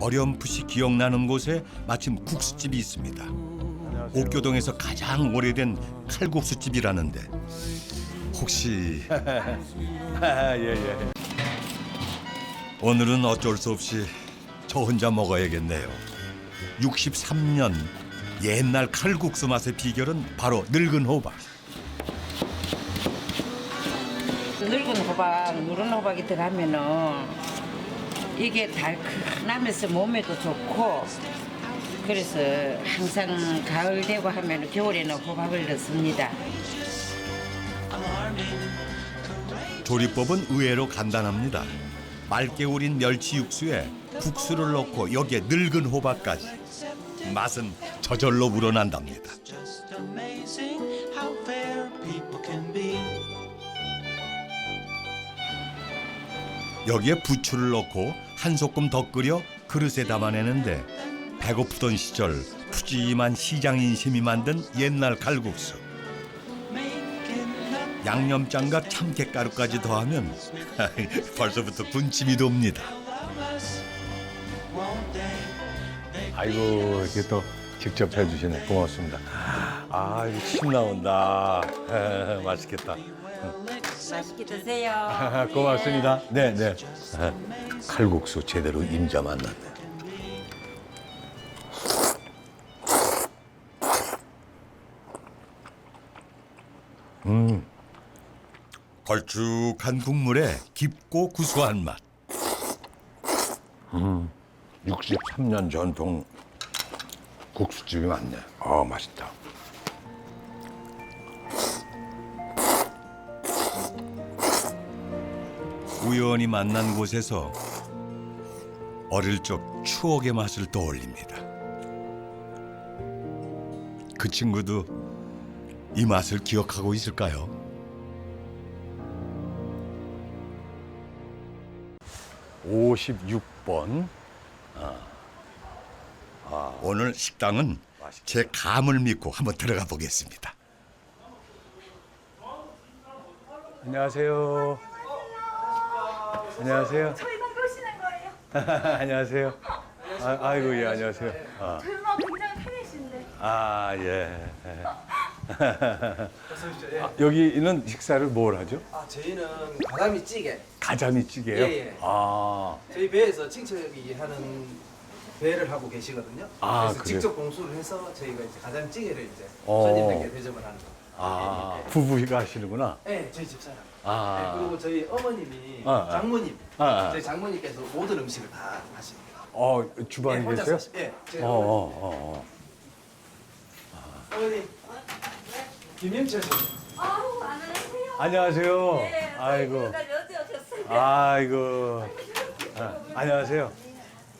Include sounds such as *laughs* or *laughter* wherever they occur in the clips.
어렴풋이 기억나는 곳에 마침 국수집이 있습니다. 옥교동에서 가장 오래된 칼국수집이라는데 혹시. 오늘은 어쩔 수 없이 저 혼자 먹어야겠네요. 63년 옛날 칼국수 맛의 비결은 바로 늙은 호박. 늙은 호박, 누런 호박이 들어가면은 이게 달큰하면서 몸에도 좋고 그래서 항상 가을 되고 하면 겨울에는 호박을 넣습니다. 조리법은 의외로 간단합니다. 맑게 우린 멸치 육수에 국수를 넣고 여기에 늙은 호박까지 맛은 저절로 우러난답니다. 여기에 부추를 넣고 한 소끔 더 끓여 그릇에 담아내는데 배고프던 시절 푸짐한 시장 인심이 만든 옛날 칼국수. 양념장과 참깨가루까지 더하면 *laughs* 벌써부터 군침이 돕니다. 아이고 이렇게 또 직접 해주시네. 고맙습니다. 아 이거 침 나온다. *laughs* 맛있겠다. 맛있게 드세요. 고맙습니다. 네 네. 칼국수 제대로 임자 만났네. 걸쭉한 국물에 깊고 구수한 맛. 63년 전통 국수집이 많네. 아 맛있다. 우연히 만난 곳에서 어릴 적 추억의 맛을 떠올립니다. 그 친구도 이 맛을 기억하고 있을까요? 오십육 번 오늘 식당은 제 감을 믿고 한번 들어가 보겠습니다. 안녕하세요. 안녕하세요. 저희만 보시는 거예요? *laughs* 안녕하세요. 아, 아이고 예 안녕하세요. 아, 저희만 굉장히 팬이신데 아 예. 아, *laughs* 여기는 식사를 뭘 하죠? 아 저희는 가자미 찌개 가자미 찌개요. 예, 예. 아, 저희 배에서 칭척이 하는 배를 하고 계시거든요. 아, 그래서 그래요? 직접 공수를 해서 저희가 이제 가자미 찌개를 이제 어. 손님들께 대접을 하는 거. 아 부부가 하시는구나. 네, 저희 집사람. 아. 네, 그리고 저희 어머님이 아, 아. 장모님, 아, 아. 저희 장모님께서 모든 음식을 다 하십니다. 어 주방에 네, 혼자 계세요? 사시- 예, 제가 어, 어머니. 어, 어, 어. 어머니 김영철 씨. 아우 안녕하세요 안녕하세요. 네, 아이고, 오셨어요 아이고. 아, 안녕하세요.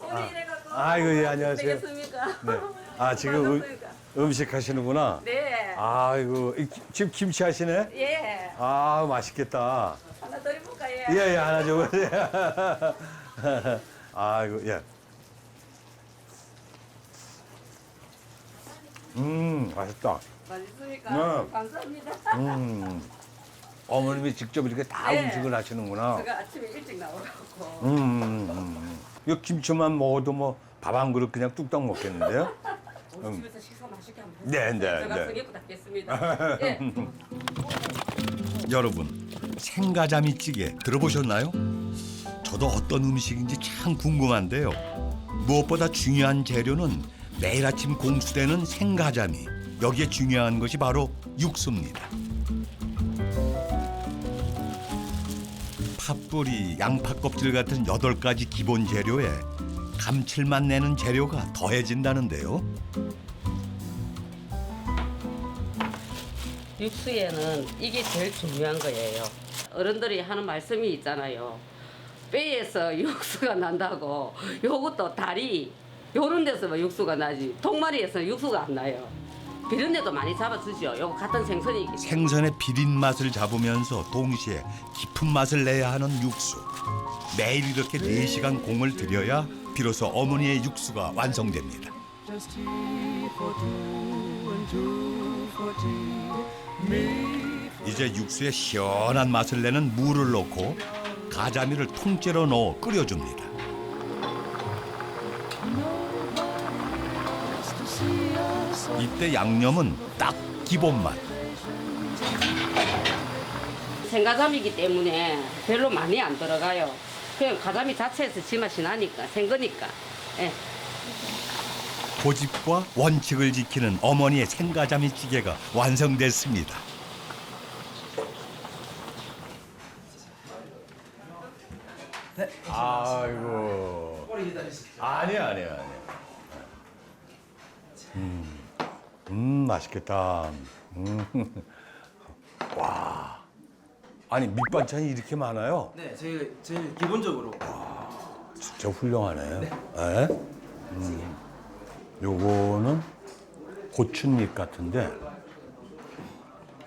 오늘 이래갖고 아이고, 예, 안녕하세요. 되겠습니까? 네. 아 지금 *laughs* 음, 반갑습니다. 음식 하시는구나. 네. 아이고 이 기- 지금 김치 하시네. 예. 아 맛있겠다. 하나 드려볼까요? 예예 하나 줘보세요. *laughs* 아이고 예. 음 맛있다. 맛있습니까? 네. 감사합니다. 음 어머님이 직접 이렇게 다 네. 음식을 하시는구나. 제가 아침에 일찍 나오라고. 음, 음, 음. 이 김치만 먹어도 뭐 밥 한 그릇 그냥 뚝딱 먹겠는데요? *laughs* 우리 집에서 식사 맛있게 한번 네. 네, 제가 네. 성의고 닦겠습니다. 예. 여러분 생가자미 찌개 들어보셨나요? 저도 어떤 음식인지 참 궁금한데요. 무엇보다 중요한 재료는 매일 아침 공수되는 생가자미. 여기에 중요한 것이 바로 육수입니다. 팥뿌리, 양파 껍질 같은 여덟 가지 기본 재료에 감칠맛 내는 재료가 더해진다는데요. 육수에는 이게 제일 중요한 거예요. 어른들이 하는 말씀이 있잖아요. 뼈에서 *laughs* 육수가 난다고 요것도 다리 요런 데서 육수가 나지 통마리에서 육수가 안 나요. 비린내도 많이 잡아주죠. 요거 같은 때문에. 생선의 비린 맛을 잡으면서 동시에 깊은 맛을 내야 하는 육수. 매일 이렇게 네시간 공을 들여야 비로소 어머니의 육수가 완성됩니다. Just tea for two and two for tea. 이제 육수에 시원한 맛을 내는 물을 넣고 가자미를 통째로 넣어 끓여줍니다. 이때 양념은 딱 기본 맛. 생가자미이기 때문에 별로 많이 안 들어가요. 그냥 가자미 자체에서 지맛이 나니까 생거니까. 예. 고집과 원칙을 지키는 어머니의 생가자미 찌개가 완성됐습니다. 아이고. 오래 기다리시죠. 아니야, 아니야, 아니야. 음, 음 맛있겠다. 음. *laughs* 와. 아니, 밑반찬이 이렇게 많아요? 네, 저희가 제일 기본적으로 진짜 훌륭하네요. 네. 음. 요거는 고추잎 같은데,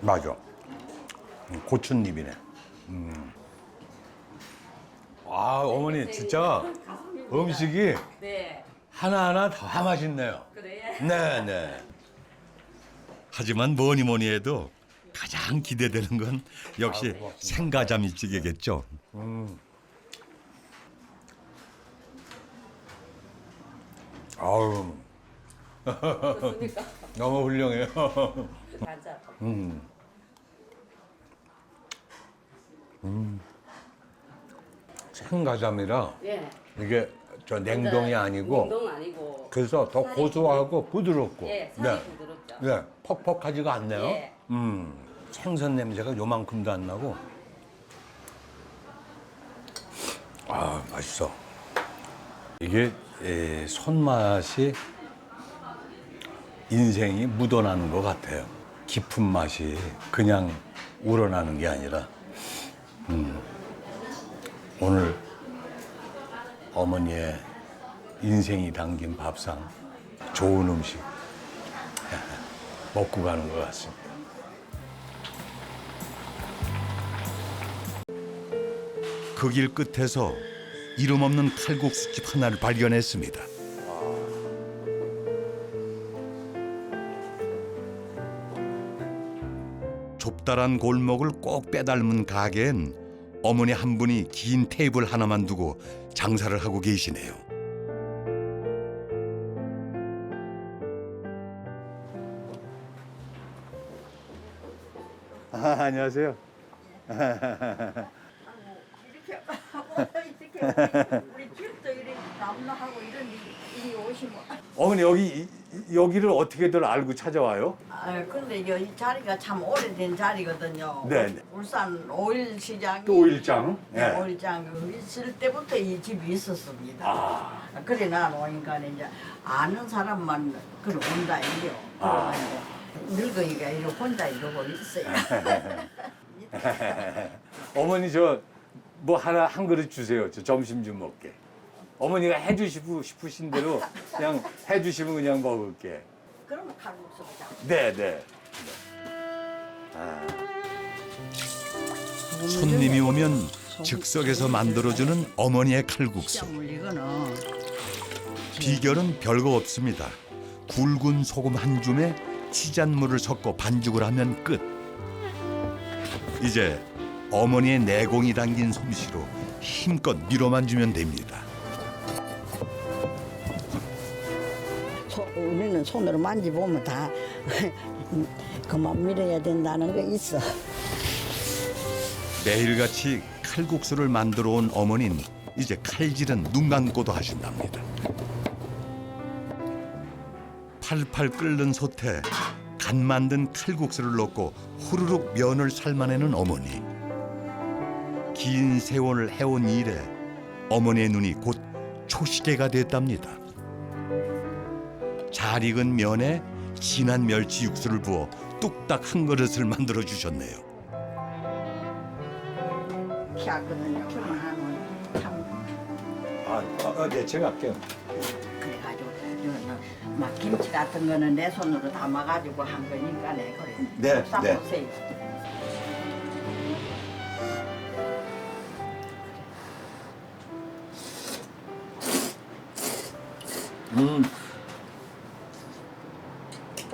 맞아. 음, 고추잎이네. 음. 아, 어머니, 진짜 음식이 네. 하나하나 다 맛있네요. 그래. 네, 네. 하지만 뭐니 뭐니 해도 가장 기대되는 건 역시 아, 고맙습니다. 생가자미 찌개겠죠. 아우. *laughs* 너무 훌륭해요. 가자. 음. 음. 생가자미라 예. 이게 저 냉동이 아니고 냉동 아니고. 그래서 더 고소하고 부드럽고 예, 살이 부드럽죠. 네, 퍽퍽하지가 않네요. 예. 음, 생선 냄새가 요만큼도 안 나고. 아, 맛있어. 이게 에, 손맛이 인생이 묻어나는 것 같아요. 깊은 맛이 그냥 우러나는 게 아니라, 음, 오늘 어머니의 인생이 담긴 밥상, 좋은 음식 *laughs* 먹고 가는 것 같습니다. 그 길 끝에서 이름 없는 칼국수집 하나를 발견했습니다. 좁다란 골목을 꼭 빼닮은 가게엔 어머니 한 분이 긴 테이블 하나만 두고 장사를 하고 계시네요. 아, 안녕하세요. 이렇게 하고 이렇게 우리, 집도 이렇게 남나하고 이런 일이 오시면 어머니 여기 이- 여기를 어떻게들 알고 찾아와요? 아 근데 이- 이 자리가 참 오래된 자리거든요. 네, 네. 울산 오일 시장이 또 오일장? 네, 네. 오일장 있을 때부터 이 집이 있었습니다. 아. 그래 난 오니까 이제 아는 사람만 그래 온다 이요. 아. 늙은이가 이러 혼자 이러고 있어요. *laughs* 어머니 저 뭐 하나 한 그릇 주세요. 저 점심 좀 먹게. 어머니가 해주시고 싶으신 대로 그냥 해주시면 그냥 먹을게. 그러면 칼국수 자. 네, 네. 손님이 오면 즉석에서 만들어주는 어머니의 칼국수. 비결은 별거 없습니다. 굵은 소금 한 줌에 치잔물을 섞어 반죽을 하면 끝. 이제 어머니의 내공이 담긴 솜씨로 힘껏 밀어만 주면 됩니다. 우리는 손으로 만지보면 다 *laughs* 그만 밀어야 된다는 거 있어. 매일같이 칼국수를 만들어 온 어머니는 이제 칼질은 눈 감고도 하신답니다. 팔팔 끓는 솥에 간 만든 칼국수를 넣고 후루룩 면을 삶아내는 어머니. 긴 세월을 해온 일에 어머니의 눈이 곧 초시계가 됐답니다. 잘 익은 면에 진한 멸치 육수를 부어 뚝딱 한 그릇을 만들어 주셨네요. 키웠거든요. 그만하면 참 아, 아, 네, 제가 할게요. 그래가지고 막 김치 같은 거는 내 손으로 담아가지고 한 거니까 내 그래. 네, 싸보세요. 음.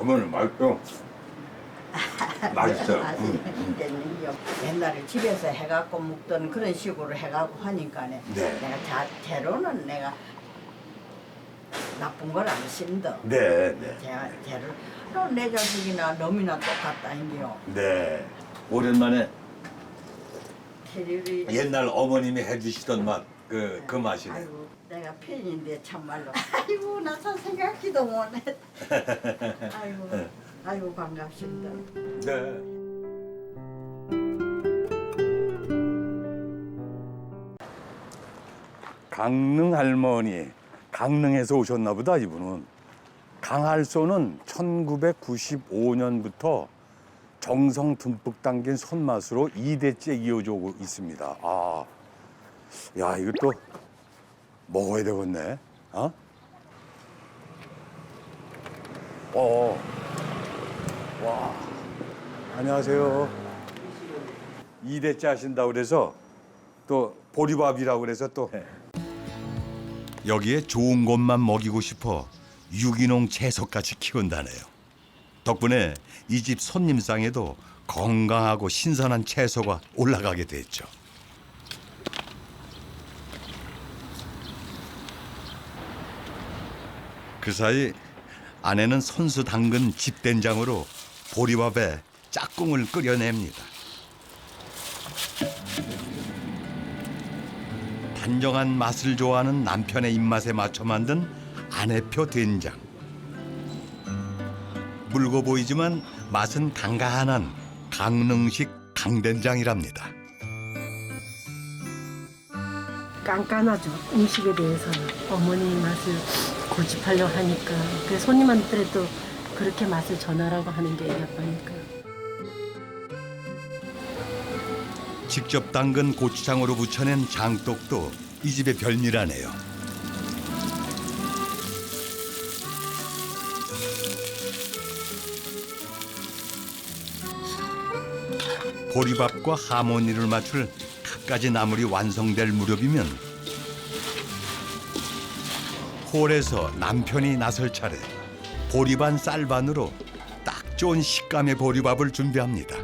어머니 맛있어. 맛있어요. 아직 음. 이제는요. 옛날에 집에서 해갖고 먹던 그런 식으로 해갖고 하니까 네. 네. 내가 자, 재료는 내가 나쁜 걸 안 심더. 네, 네. 제, 쟤를 어, 내 자식이나 놈이나 똑같다 인기요. 네. 오랜만에 테레비 옛날 어머님이 해주시던 맛, 그, 그 맛이네. 아이고 내가 팬인데 참말로 아이고 나참 생각지도 못해. *laughs* 아이고 아이고 반갑습니다. 네. 강릉 할머니, 강릉에서 오셨나 보다 이분은. 강할소는 1995년부터 정성 듬뿍 담긴 손맛으로 2대째 이어져 오고 있습니다. 아, 야 이거 또 먹어야 되겠네. 어? 어. 와, 안녕하세요. 2대째 하신다고 그래서 또 보리밥이라고 그래서 또 여기에 좋은 것만 먹이고 싶어 유기농 채소까지 키운다네요. 덕분에 이 집 손님상에도 건강하고 신선한 채소가 올라가게 됐죠. 그 사이 아내는 손수 담근 집된장으로 보리밥에 짝꿍을 끓여냅니다. 단정한 맛을 좋아하는 남편의 입맛에 맞춰 만든 아내표 된장. 묽어 보이지만 맛은 간간한 강릉식 강된장이랍니다. 깐깐하죠 음식에 대해서는 어머니 맛을 고집하려 하니까 그 손님한테도 그렇게 맛을 전하라고 하는 게 아빠니까 직접 담근 고추장으로 부쳐낸 장독도 이 집의 별미라네요. 보리밥과 하모니를 맞출 갖가지 나물이 완성될 무렵이면 홀에서 남편이 나설 차례 보리반 쌀반으로 딱 좋은 식감의 보리밥을 준비합니다.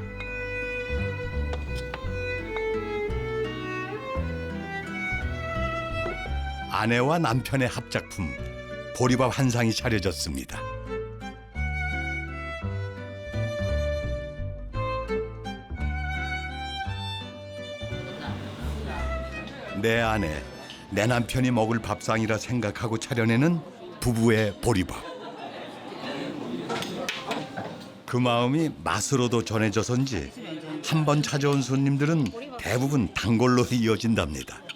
아내와 남편의 합작품 보리밥 한 상이 차려졌습니다. 내 아내, 내 남편이 먹을 밥상이라 생각하고 차려내는 부부의 보리밥. 그 마음이 맛으로도 전해져서인지 한 번 찾아온 손님들은 대부분 단골로 *laughs* 이어진답니다.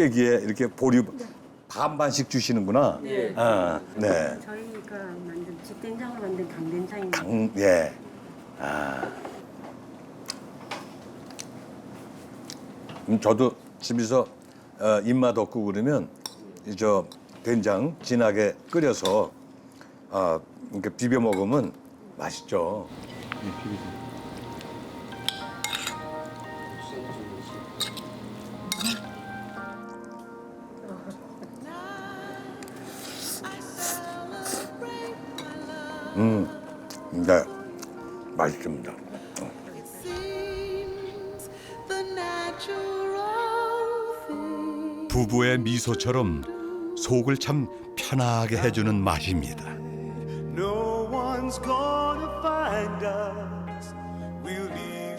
뚝배기에 이렇게 보리 반반씩 주시는구나. 네. 아, 네. 저희가 만든 집된장으로 만든 강된장입니다 강, 예. 아. 음, 저도 집에서 어, 입맛 없고 그러면 이저 된장 진하게 끓여서 아, 이렇게 비벼 먹으면 맛있죠. 음, 맛있습니다. 부부의 미소처럼 속을 참 편하게 해주는 맛입니다. No one's gonna find us. We'll leave.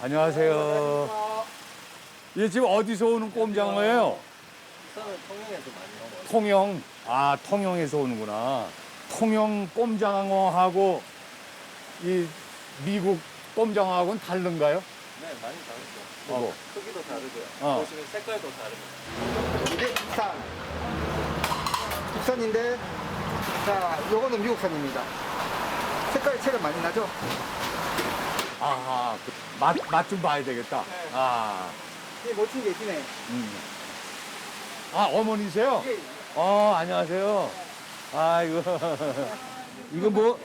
안녕하세요. 이집 어디서 오는 꼼장어예요? 통영. 아, 통영에서 오는구나. 통영 꼼장어하고 이 미국 꼼장어하고는 다른가요? 네, 많이 다르죠. 어. 크기도 다르고요. 어. 보시면 색깔도 다르고. 이게 국산. 국산인데, 자, 요거는 미국산입니다. 색깔이 차이가 많이 나죠? 아하, 맛, 맛 좀 봐야 되겠다. 아, 이게 멋진 게 있네. 음. 아, 어머니세요? 이게 어, 안녕하세요. 아이고. *laughs* 이거 뭐,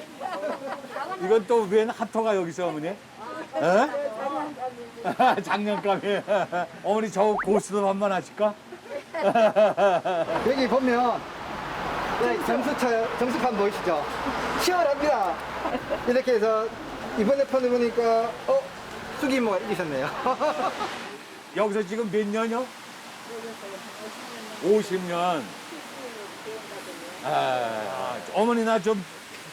이건 또 웬 핫토가 여기 있어, 어머니? 에? *laughs* 장난감이에요. 어머니 저 고스톱 한 번 하실까? *laughs* 여기 보면 네, 정수차, 정수판 보이시죠? 치열합니다. 이렇게 해서 이번에 편을 보니까, 어? 쑥이모가 이기셨네요. *laughs* 여기서 지금 몇 년이요? 50년. 아, 어머니 나 좀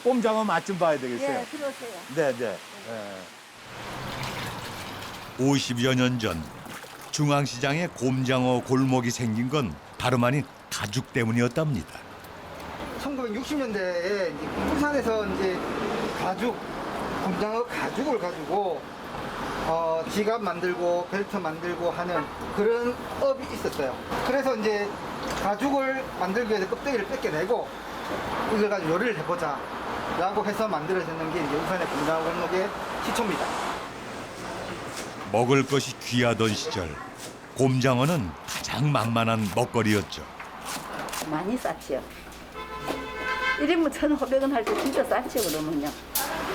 꼼장어 맛좀 봐야 되겠어요. 예, 들어오세요. 네, 네. 네. 50여 년 전 중앙시장에 곰장어 골목이 생긴 건 다름 아닌 가죽 때문이었답니다. 1960년대에 부산에서 이제 가죽, 공장어 가죽을 가지고 어, 지갑 만들고 벨트 만들고 하는 그런 업이 있었어요. 그래서 이제 가죽을 만들기 위해서 껍데기를 뺏겨내고 이걸 가지고 요리를 해보자 라고 해서 만들어지는 게 이제 우산의 공장어 골목의 시초입니다. 먹을 것이 귀하던 시절 곰장어는 가장 만만한 먹거리였죠. 많이 쌌지요. 1인분 1,500원 할 때 진짜 쌌지요, 그러면요.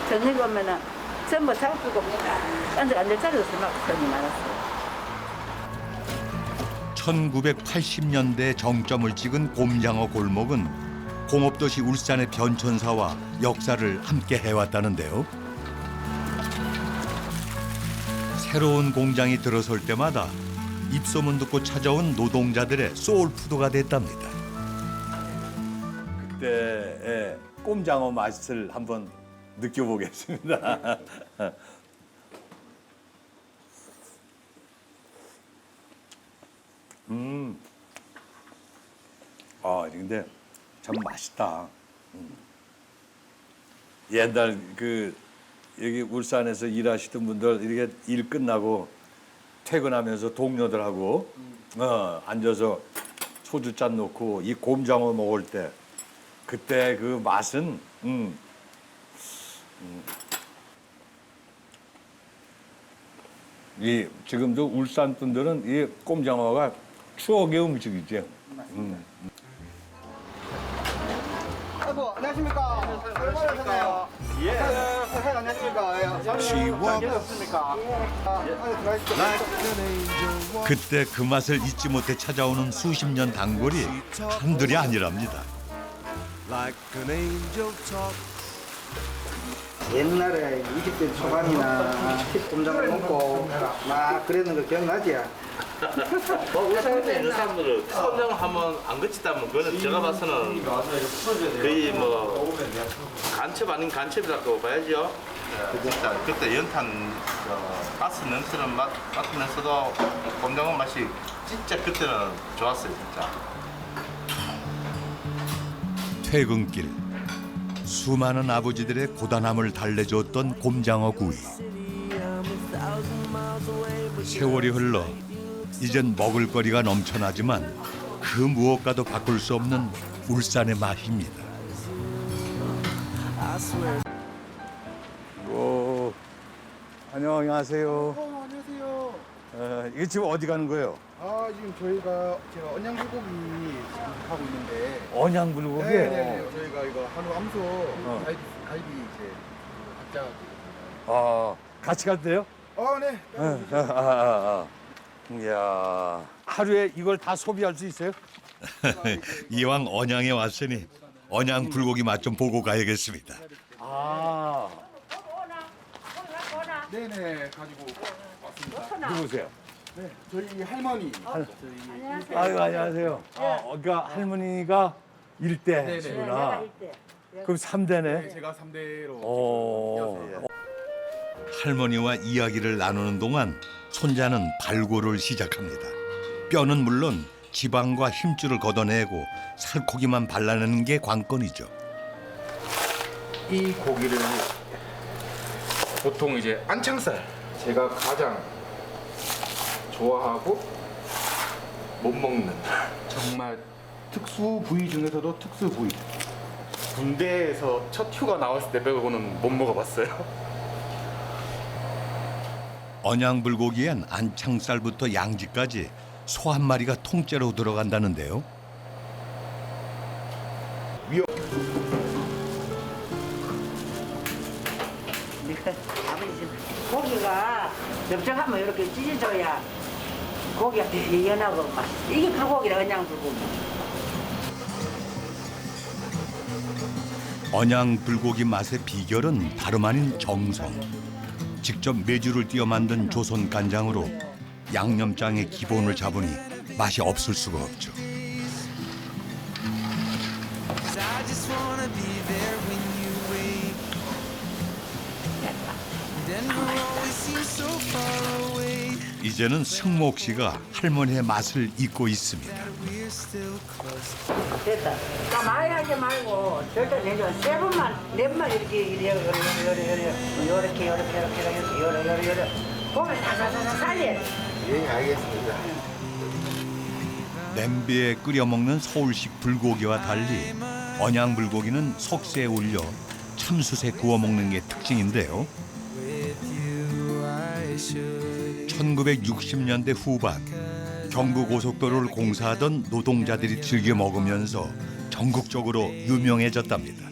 저녁에 오면은 전부 잡수고 앉아 앉을 자리 없을 만큼 손이 많았어요. 1980년대 정점을 찍은 곰장어 골목은 공업도시 울산의 변천사와 역사를 함께 해왔다는데요. 새로운 공장이 들어설 때마다 입소문 듣고 찾아온 노동자들의 소울푸드가 됐답니다. 그때 예, 꼼장어 맛을 한번 느껴보겠습니다. *laughs* 음. 아, 근데 참 맛있다. 음. 옛날 그 여기 울산에서 일하시던 분들 이렇게 일 끝나고 퇴근하면서 동료들하고 어, 앉아서 소주 잔 놓고 이 곰장어 먹을 때 그때 그 맛은 음, 음. 이 지금도 울산 분들은 이 꼼장어가 추억의 음식이죠. 음. 안녕하십니까. 예. 선생님, 안녕하십니까. 예. She 없습니까? 아. 그때 그 맛을 잊지 못해 찾아오는 수십 년 단골이 한둘이 아니랍니다. 옛날에 20대 초반이나 꼼장을 먹고 막 그랬는 거 기억나지? 뭐 울산에 있는 사람들은 선정을 하면 안 거치다면 그거는 제가 봐서는 거의 뭐 간첩 아닌 간첩이라고 봐야죠. 진짜 그때 연탄 어, 가스 냄새는 맡, 맡으면서도 곰장어 맛이 진짜 그때는 좋았어요 진짜. 퇴근길 수많은 아버지들의 고단함을 달래줬던 곰장어 구이 세월이 흘러 이젠 먹을거리가 넘쳐나지만 그 무엇과도 바꿀 수 없는 울산의 맛입니다. 오, 안녕하세요. 어. 어, 이게 지금 어디 가는 거예요? 아, 지금 저희가 제가 언양 불고기 지금 하고 있는데 언양 불고기. 네네 저희가 이거 한우 암소 갈비, 갈비 이제 각자 아, 같이 가도 돼요? 아, 네. 아, 아, 아, 아. 이야, 하루에 이걸 다 소비할 수 있어요? *laughs* 이왕 언양에 왔으니 언양 불고기 맛 좀 보고 가야겠습니다. 아, 네네 가지고 왔습니다. 누구세요? 네, 저희 할머니. 저희 아유, 안녕하세요. 아, 그러니까 할머니가 일대시구나. 그럼 삼대네 제가 3대로 오. 할머니와 이야기를 나누는 동안 손자는 발골을 시작합니다. 뼈는 물론 지방과 힘줄을 걷어내고 살코기만 발라내는 게 관건이죠. 이 고기를 보통 이제 안창살 제가 가장 좋아하고 못 먹는 정말 특수 부위 중에서도 특수 부위 군대에서 첫 휴가 나왔을 때 빼고는 못 먹어봤어요. 언양 불고기엔 안창살부터 양지까지 소 한 마리가 통째로 들어간다는데요. 고기가 넓적하면 이렇게 찢어져야 고기가 배연하고 맛있어. 이게 불고기라 그냥 불고기. 언양 불고기 맛의 비결은 다름 아닌 정성. 직접 메주를 띄어 만든 조선 간장으로 양념장의 기본을 잡으니 맛이 없을 수가 없죠. 이제는 승목 씨가 할머니의 맛을 잊고 있습니다. 됐다. 가만히 하지 말고 절대 내려 세 번만 네 번만 이렇게 이래 요래 요래 요래 요렇게 요렇게 요렇게 요렇게 요래 요래 요래 보면 사사사사 살려. 예, 알겠습니다. 냄비에 끓여 먹는 서울식 불고기와 달리 언양 불고기는 석쇠에 올려 참숯에 구워 먹는 게 특징인데요. 1960년대 후반 경부 고속도로를 공사하던 노동자들이 즐겨 먹으면서 전국적으로 유명해졌답니다.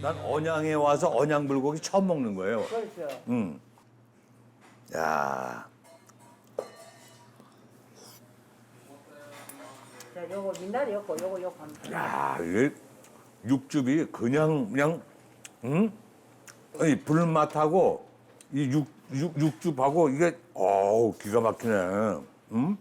난 언양에 와서 언양 불고기 처음 먹는 거예요. 그렇죠. 응. 야, 자, 요거 민다리 였고 요거 요거 야, 이게 육즙이 그냥 그냥 응? 이 불맛하고 이 육, 육, 육즙하고 이게 어우 기가 막히네. 응?